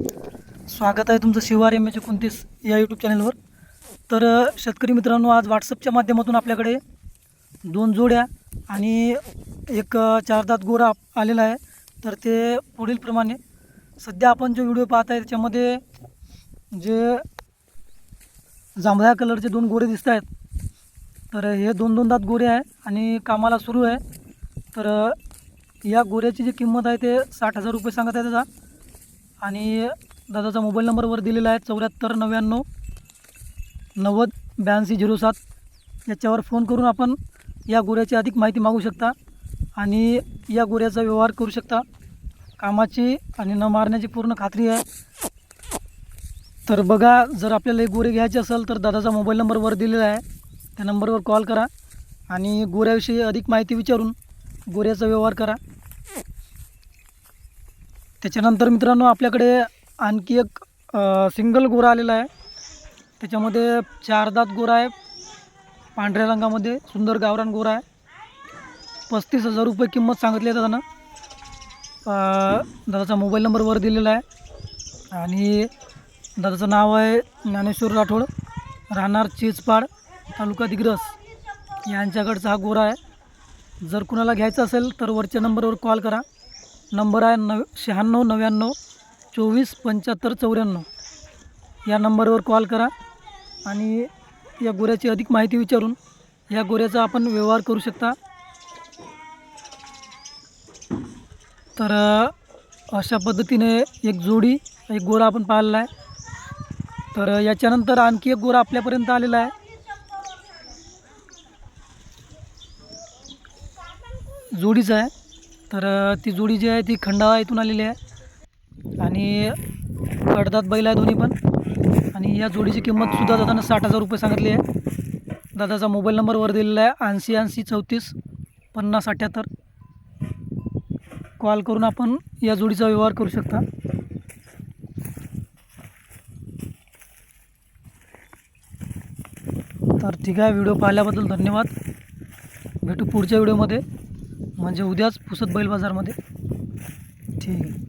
स्वागत आहे तुमचं शिवार एम एच एकोणतीस या यूट्यूब चॅनलवर तर शेतकरी मित्रांनो आज व्हॉट्सअपच्या माध्यमातून आपल्याकडे दोन जोड्या आणि एक चारदात चार दात गोरा आलेला आहे. तर ते पुढीलप्रमाणे सध्या आपण जो व्हिडिओ पाहत आहे त्याच्यामध्ये जे जांभळ्या कलरचे दोन गोरे दिसत आहेत. तर हे दोन दोन दात गोरे आहे आणि कामाला सुरू आहे. तर या गोऱ्याची जी किंमत आहे ते साठ हजार रुपये सांगत आहे त्याचा. आणि दादाचा मोबाईल नंबरवर दिलेला आहे चौऱ्याहत्तर नव्याण्णव नव्वद ब्याऐंशी झिरो सात. याच्यावर फोन करून आपण या गोऱ्याची अधिक माहिती मागू शकता आणि या गोऱ्याचा व्यवहार करू शकता. कामाची आणि न मारण्याची पूर्ण खात्री आहे. तर बघा जर आपल्याला एक गोरे घ्यायचे असेल तर दादाचा मोबाईल नंबरवर दिलेला आहे. त्या नंबरवर कॉल करा आणि गोऱ्याविषयी अधिक माहिती विचारून गोऱ्याचा व्यवहार करा. त्याच्यानंतर मित्रांनो आपल्याकडे आणखी एक सिंगल गोरा आलेला आहे. त्याच्यामध्ये चार दात गोरा आहे. पांढऱ्या रंगामध्ये सुंदर गावरान गोरा आहे. पस्तीस हजार रुपये किंमत सांगितली आहे दादानं. दादाचा मोबाईल नंबर वर दिलेला आहे. आणि दादाचं नाव आहे ज्ञानेश्वर राठोड. राहणार चेचपाड तालुका दिग्रस. यांच्याकडचा हा गोरा आहे. जर कुणाला घ्यायचं असेल तर वरच्या नंबरवर कॉल करा. नंबर आहे नव शहाण्णव नव्याण्णव चोवीस पंच्याहत्तर चौऱ्याण्णव. या नंबरवर कॉल करा आणि या गोऱ्याची अधिक माहिती विचारून या गोऱ्याचा आपण व्यवहार करू शकता. तर अशा पद्धतीने एक जोडी एक गोरा आपण पाहिलेला आहे. तर याच्यानंतर आणखी एक गोरा आपल्यापर्यंत आलेला आहे. जोडीचा आहे. तर ती जोडी जी आहे ती खंडाळा इथून आलेली आहे. आणि कडदात बैल आहे दोन्ही पण. आणि या जोडीची किंमतसुद्धा दादानं साठ हजार रुपये सांगितली आहे. दादाचा मोबाईल नंबर वर दिलेला आहे ऐंशी ऐंशी चौतीस पन्नास अठ्ठ्याहत्तर कॉल करून आपण या जोडीचा व्यवहार करू शकता. तर ठीक आहे व्हिडिओ पाहिल्याबद्दल धन्यवाद. भेटू पुढच्या व्हिडिओमध्ये. म्हणजे उद्याच पुसत बैल बाजारमध्ये. ठीक आहे.